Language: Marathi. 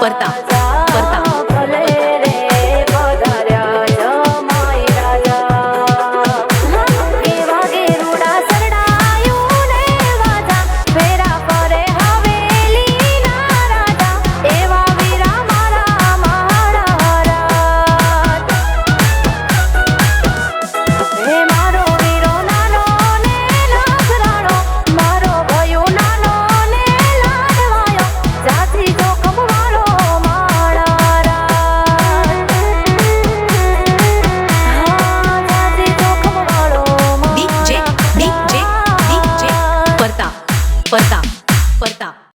वापरता What's up?